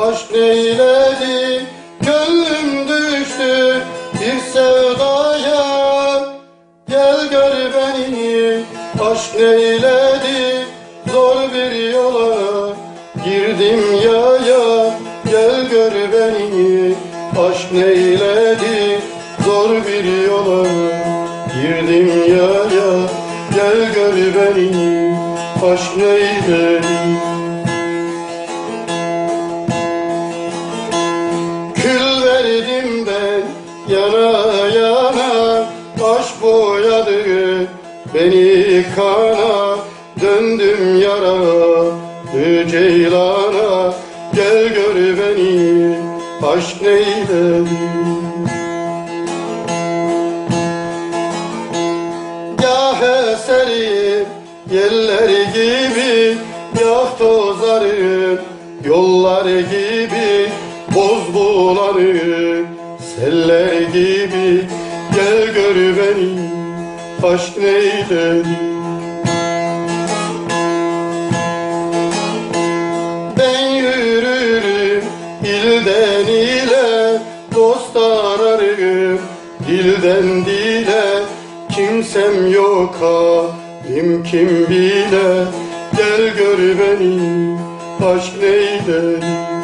aşk neyledi? Gönlüm düştü. Bir sevdaya Gel gör beni. Aşk neyledi? Zor bir yola girdim yaya. Gel gör beni. Aşk neyledi? Zor bir yola girdim yaya. Gel gör beni. Aşk neyledi? Yana Aşk boyadı beni kana. Döndüm yara ceylana Gel gör beni aşk neyledi Gah eserim yeller gibi Gah tozarım yollar gibi Boz bulanım seller gibi Gel gör beni aşk neyledi Ben yürürüm ilden ile Dost ararım dilden dile. Kimsem yok halim kim bile Gel gör beni aşk neyledi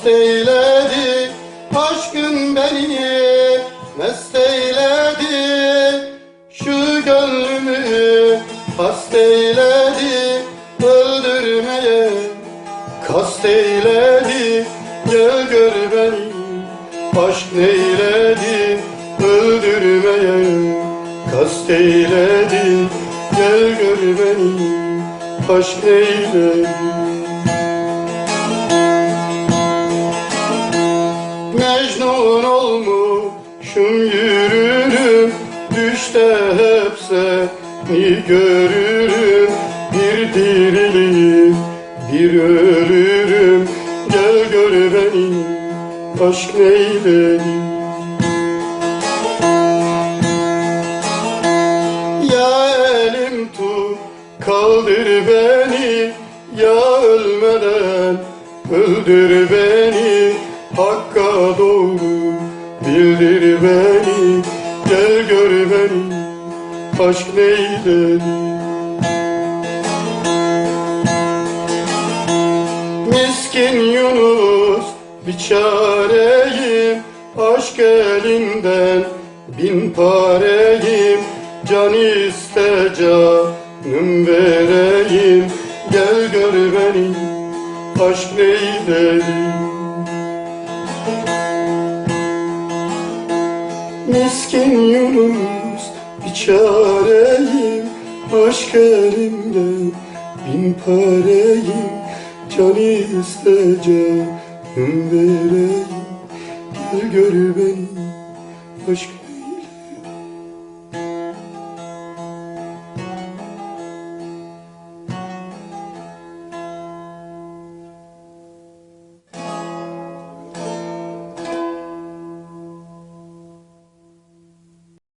hast eyledi Aşkın beni mest eyledi Şu gönlümü. Hast eyledi Öldürmeye kast eyledi Gel gör beni. Aşk neyledi Öldürmeye kast eyledi Gel gör beni. Aşk neyledi olmuşum yürürüm Düşte hep seni görürüm. Bir dirilir bir ölürüm. Gel gör beni aşk neyledi Ya elim tut kaldır beni. Ya ölmeden öldür beni bildir beni Gel gör beni aşk neyledi Miskin Yunus bir çareyim Aşk elinden bin pareyim. Can iste canım vereyim. Gel gör beni aşk neyledi Miskin Yunus bir çareyim Aşk elimden bin pareyim Can iste canım vereyim Gel gör beni aşk